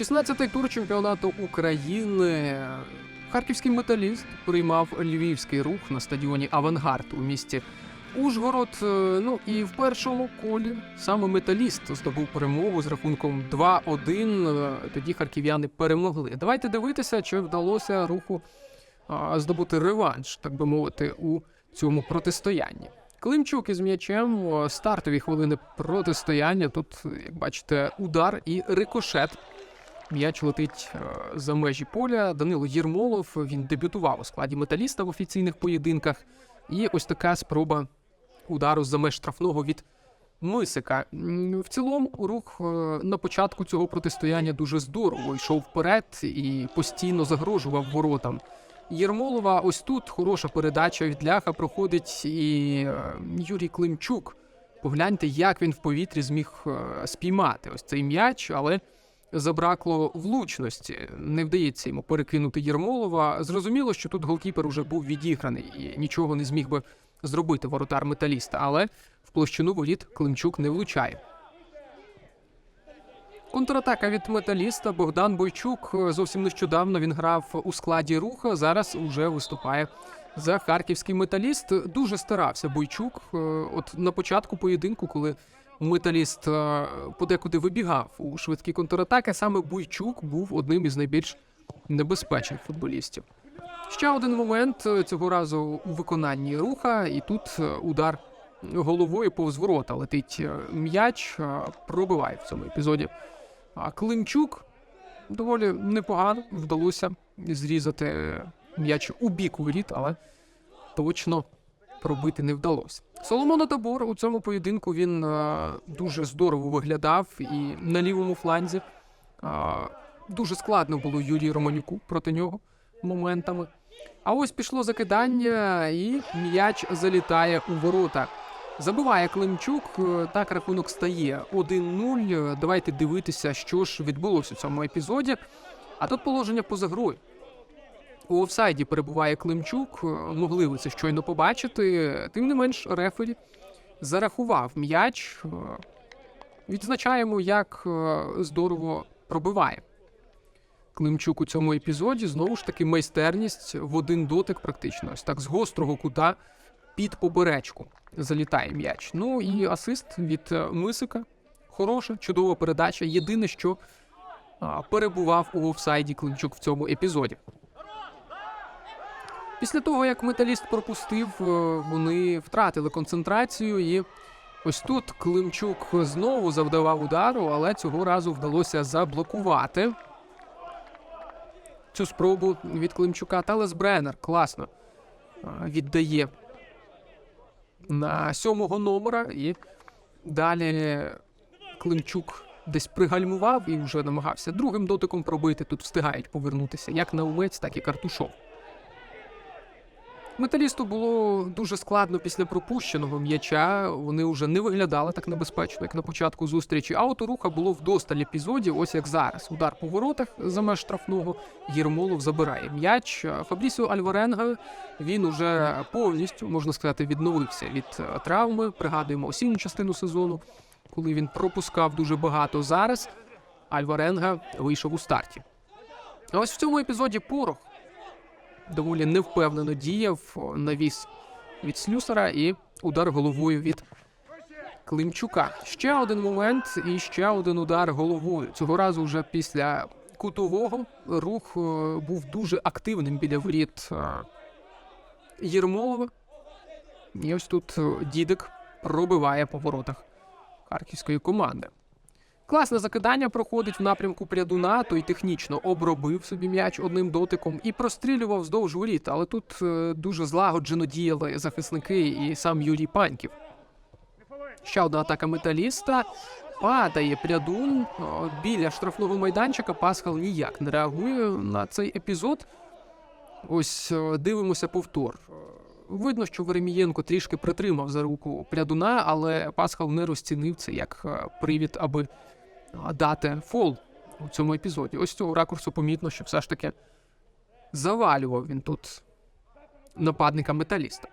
16-й тур чемпіонату України. Харківський металіст приймав львівський рух на стадіоні Авангард у місті Ужгород. Е, Ну і в першому колі саме металіст здобув перемогу з рахунком 2-1. Е, Тоді харків'яни перемогли. Давайте дивитися, чи вдалося руху здобути реванш, так би мовити, у цьому протистоянні. Климчук із м'ячем стартові хвилини протистояння. Тут, як бачите, удар і рикошет. М'яч летить е, за межі поля. Данило Єрмолов він дебютував у складі металіста в офіційних поєдинках. І ось така спроба удару за меж штрафного від Мисика. В цілому рух е, на початку цього протистояння дуже здорово йшов вперед і постійно загрожував воротам. Єрмолова, ось тут хороша передача від ляха проходить і е, Юрій Климчук. Погляньте, як він в повітрі зміг спіймати ось цей м'яч, але забракло влучності. Не вдається йому перекинути Єрмолова. Зрозуміло, що тут голкіпер уже був відіграний і нічого не зміг би зробити воротар металіста, але в площину воріт Климчук не влучає. Контратака від металіста Богдан Бойчук. Зовсім нещодавно він грав у складі руха. Зараз уже виступає за харківський металіст. Дуже старався Бойчук. Е, От на початку поєдинку, коли металіст е, подекуди вибігав у швидкі контратаки, саме Бойчук був одним із найбільш небезпечних футболістів. Ще один момент е, цього разу у виконанні руха, і тут е, удар головою повз ворота летить м'яч, пробиває в цьому епізоді. А Климчук доволі непогано вдалося зрізати м'яч у бік воріт, але точно пробити не вдалося. Соломона Табор у цьому поєдинку він е, дуже здорово виглядав і на лівому фланзі. Е, дуже складно було Юрію Романюку проти нього моментами. А ось пішло закидання, і м'яч залітає у ворота. Забиває Климчук. е, Так рахунок стає 1-0. Е, Давайте дивитися, що ж відбулося в цьому епізоді. А тут положення поза грою. У офсайді перебуває Климчук. Могли ви це щойно побачити. Тим не менш, рефері зарахував м'яч. Відзначаємо, як е, здорово пробиває. Климчук у цьому епізоді знову ж таки майстерність в один дотик, практично ось так з гострого кута під поберечку залітає м'яч. Ну і асист від е, Мисика. Хороша, чудова передача. Єдине, що перебував у офсайді Климчук в цьому епізоді. Після того, як металіст пропустив, е, вони втратили концентрацію, і ось тут Климчук знову завдавав удару, але цього разу вдалося заблокувати цю спробу від Климчука. Талес Бреннер класно віддає на сьомого номера, і далі Климчук десь пригальмував і вже намагався другим дотиком пробити. Тут встигають повернутися як Наумець, так і Картушов. Металісту було дуже складно після пропущеного м'яча. Вони вже не виглядали так небезпечно, як на початку зустрічі. А от у руха було вдосталь епізодів, ось як зараз. Удар по воротах за меж штрафного. Єрмолов забирає м'яч. Фабрісіо Альваренга він уже повністю можна сказати відновився від е, травми. Пригадуємо осінню частину сезону, коли він пропускав дуже багато. Зараз Альваренга вийшов у старті. Ось в цьому епізоді порох доволі невпевнено діяв, навіс від слюсара і удар головою від Климчука. Ще один момент і ще один удар головою. Цього разу вже після кутового рух був дуже активним біля воріт Єрмолова. І ось тут дідик пробиває по воротах харківської команди. Класне закидання проходить в напрямку прядуна, той технічно обробив собі м'яч одним дотиком і прострілював вздовж воріт, але тут е, дуже злагоджено діяли захисники і сам Юрій Паньків. Ще одна атака металіста. Падає прядун біля штрафного майданчика. Пасхал ніяк не реагує на цей епізод. Ось дивимося повтор. Видно, що Веремієнко трішки притримав за руку прядуна, але Пасхал не розцінив це як е, привід, аби дати фол у цьому епізоді. Ось цього ракурсу помітно, що все ж таки завалював він тут нападника металіста.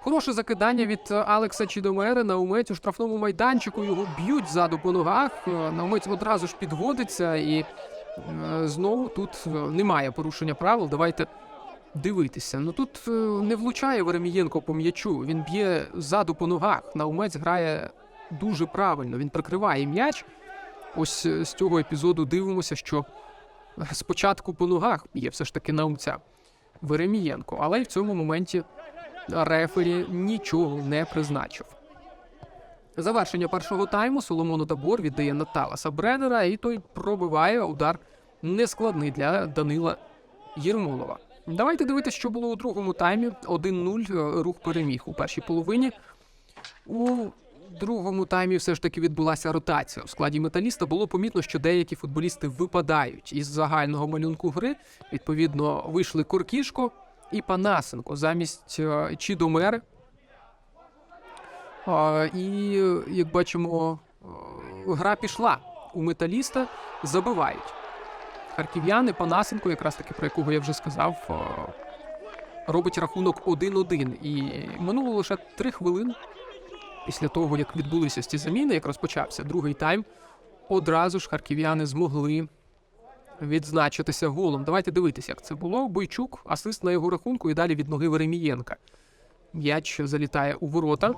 Хороше закидання від Алекса Чідомери. Наумець у штрафному майданчику його б'ють ззаду по ногах. Наумець одразу ж підводиться і Е, Знову тут е, немає порушення правил. Давайте дивитися. Ну тут е, не влучає Веремієнко по м'ячу. Він б'є ззаду по ногах. Наумець грає дуже правильно. Він прикриває м'яч. Ось е, з цього епізоду дивимося, що спочатку по ногах б'є все ж таки наумця Веремієнко, але й в цьому моменті рефері нічого не призначив. Завершення першого тайму Соломону Табор віддає на Таласа Бреннера, і той пробиває удар нескладний для Данила Єрмолова. Давайте дивитися, що було у другому таймі. 1-0 рух переміг у першій половині. У другому таймі все ж таки відбулася ротація. У складі металіста було помітно, що деякі футболісти випадають із загального малюнку гри. Відповідно, вийшли Коркішко і Панасенко замість е, Чідомери. А, І як бачимо, е, гра пішла у металіста, забивають. Харків'яни Панасенко, якраз таки про якого я вже сказав, е, робить рахунок 1-1. І минуло лише 3 хвилини після того, як відбулися ці заміни, як розпочався другий тайм. Одразу ж харків'яни змогли відзначитися голом. Давайте дивитися, як це було. Бойчук, асист на його рахунку, і далі від ноги Веремієнка. М'яч залітає у ворота.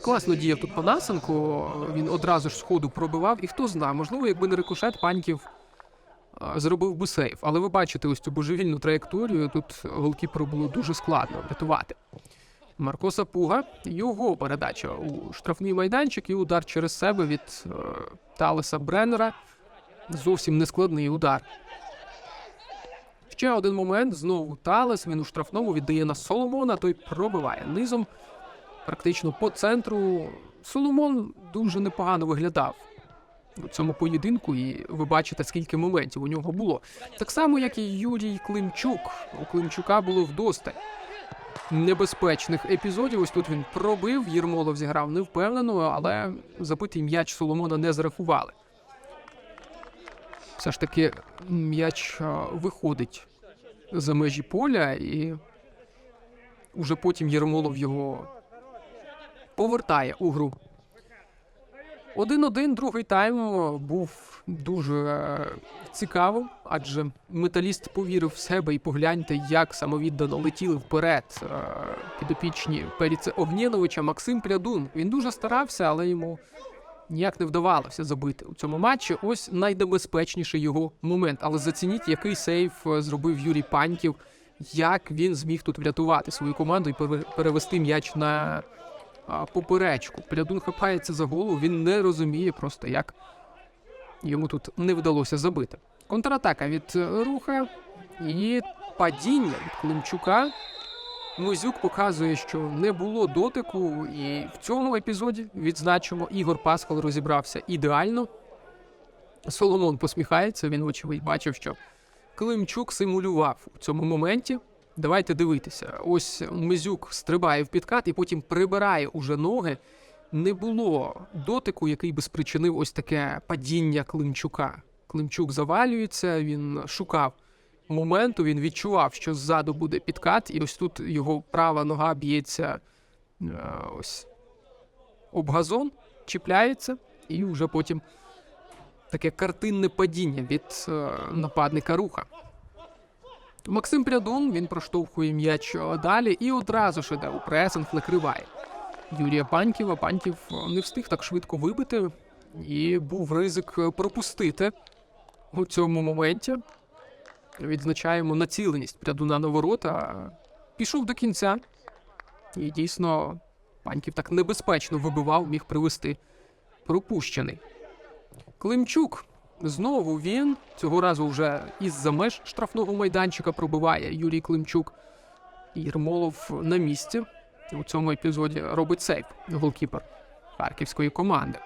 Класно діяв тут Панасенко. Він одразу ж сходу пробивав. І хто знає, можливо, якби не рикошет, паньків зробив би сейф. Але ви бачите ось цю божевільну траєкторію. Тут голкіперу було дуже складно врятувати. Марко Сапуга, його передача у штрафний майданчик і удар через себе від е, Талеса Бреннера. Зовсім нескладний удар. Ще один момент. Знову Талес. Він у штрафному віддає на Соломона, той пробиває низом. Практично по центру. Соломон дуже непогано виглядав у цьому поєдинку, і ви бачите, скільки моментів у нього було. Так само, як і Юрій Климчук. У Климчука було вдосталь небезпечних епізодів. Ось тут він пробив, Єрмолов зіграв невпевнено, але забитий м'яч Соломона не зарахували. Все ж таки, м'яч виходить за межі поля, і уже потім Єрмолов його повертає у гру. 1-1, другий тайм був дуже е, цікавим, адже металіст повірив в себе і погляньте, як самовіддано летіли вперед е, підопічні Періце Огнєновича Максим Прядун. Він дуже старався, але йому ніяк не вдавалося забити у цьому матчі. Ось найнебезпечніший його момент. Але зацініть, який сейф е, зробив Юрій Паньків, як він зміг тут врятувати свою команду і пере- перевести м'яч на поперечку. Прядун хапається за голову, він не розуміє просто, як йому тут не вдалося забити. Контратака від е, руха і падіння від Климчука. Музюк показує, що не було дотику, і в цьому епізоді відзначимо, Ігор Пасхал розібрався ідеально. Соломон посміхається, він, вочевидь, бачив, що Климчук симулював у цьому моменті. Давайте дивитися. Ось Мизюк стрибає в підкат і потім прибирає уже ноги. Не було дотику, який би спричинив ось таке падіння Климчука. Климчук завалюється, він шукав моменту, він відчував, що ззаду буде підкат, і ось тут його права нога б'ється е, ось об газон, чіпляється, і вже потім таке картинне падіння від е, нападника руха. Максим Прядун він проштовхує м'яч е, далі і одразу ж іде у пресинг накриває. Юрія Паньківа. Паньків е, не встиг так швидко вибити, і був ризик е, пропустити у цьому моменті. Відзначаємо націленість Прядуна на ворота. Пішов до кінця. І дійсно, Паньків так небезпечно вибивав, міг привести пропущений. Климчук. Знову він цього разу вже із-за меж штрафного майданчика пробиває Юрій Климчук. Єрмолов на місці. У цьому епізоді робить сейф голкіпер харківської команди.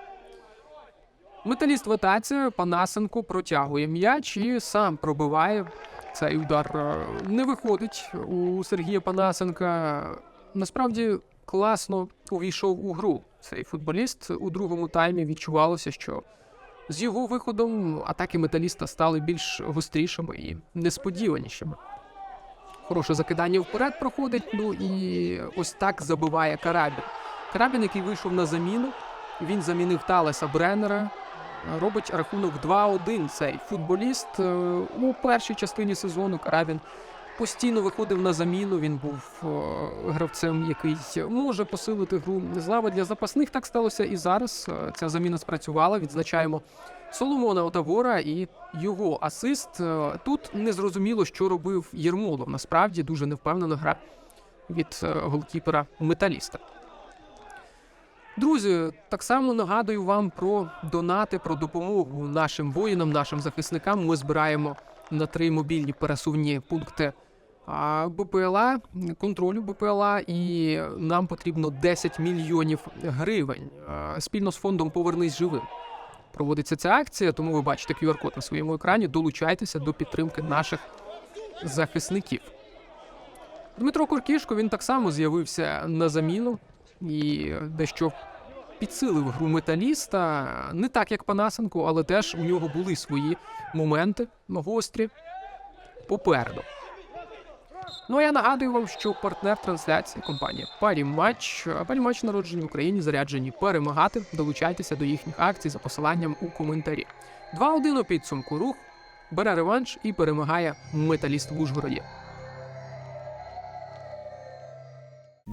Металіст витається, Панасенко протягує м'яч і сам пробиває. Цей удар е, не виходить у Сергія Панасенка. Насправді класно увійшов у гру цей футболіст. У другому таймі відчувалося, що з його виходом атаки металіста стали більш гострішими і несподіванішими. Хороше закидання вперед проходить. Ну і ось так забиває Карабін. Карабін, який вийшов на заміну, він замінив Талеса Бреннера. робить рахунок 2-1. Цей футболіст е, у першій частині сезону Карабін постійно виходив на заміну. Він був е, гравцем, який може посилити гру з лави для запасних. Так сталося і зараз. Е, Ця заміна спрацювала. Відзначаємо Соломона Отавора і його асист. Е, Тут не зрозуміло, що робив Єрмолов. Насправді дуже невпевнена гра від голкіпера металіста. Друзі, так само нагадую вам про донати, про допомогу нашим воїнам, нашим захисникам. Ми збираємо на три мобільні пересувні пункти БПЛА, контролю БПЛА, і нам потрібно 10 мільйонів гривень. Спільно з фондом Повернись живим. Проводиться ця акція, тому ви бачите QR-код на своєму екрані. Долучайтеся до підтримки наших захисників. Дмитро Куркішко він так само з'явився на заміну і дещо підсилив гру металіста. Не так, як Панасенко, але теж у нього були свої моменти гострі попереду. Ну а я нагадую вам, що партнер трансляції компанія Паріматч. Паріматч народжені в Україні, заряджені перемагати. Долучайтеся до їхніх акцій за посиланням у коментарі. 2-1 у підсумку рух бере реванш і перемагає металіст в Ужгороді.